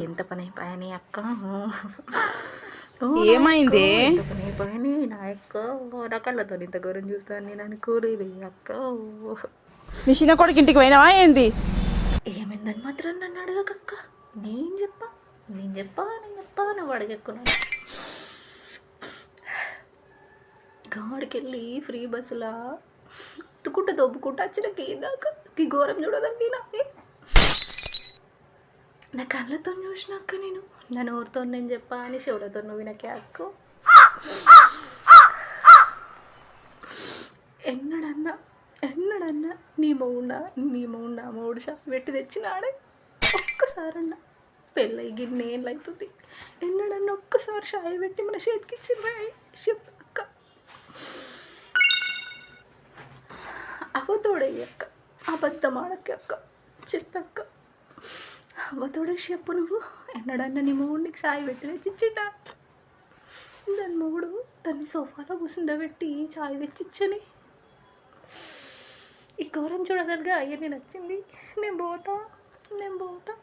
ఎంత పని అయిపోయాని అక్క? ఏమైంది? ఎంత పని అయిపోయాని నా అక్క నా కళ్ళతో ఇంత ఘోరం చూస్తాను నేను అనుకోలేదు అక్క. నీ చిన్న కొడుకు ఇంటికి పోయినావా ఏంది? ఏమైందని మాత్రం నన్ను అడగకక్క నేను చెప్పా నేను చెప్పా నేను చెప్పా నువ్వు అడగక్కున్నాను గాడికి వెళ్ళి ఫ్రీ బస్సులా ఉత్తుకుంటూ దొబ్బుకుంటూ వచ్చిన దాకా ఘోరం చూడదండి నాకే నా కళ్ళతో చూసినాక నేను. నా నోరుతో నేను చెప్పా అని శివులతో నువ్వు వినకే అక్క. ఎన్నడన్నా ఎన్నడన్నా నీ మౌండా నీ మౌండా మౌడు షాప్ పెట్టి తెచ్చినాడే. ఒక్కసారన్నా పెళ్ళై గిన్నె అవుతుంది ఎన్నడన్నా ఒక్కసారి షాయి పెట్టి మన చేతికి ఇచ్చింది చెప్పక్క అక్క. అవతోడయ్యక్క అబద్ధమాడక్క అక్క. చెప్పక్క అవతోడే చెప్పు నువ్వు. ఎన్నడన్నా నీ మొగుడికి షాయి పెట్టి తెచ్చిచ్చిండా దాని మొగుడు తన్ని సోఫాలో కూర్చుండబెట్టి చాయ్ తెచ్చిచ్చని. ఈ ఘోరం చూడగలిగా అయ్యని నచ్చింది. నేను పోతా నేను పోతా.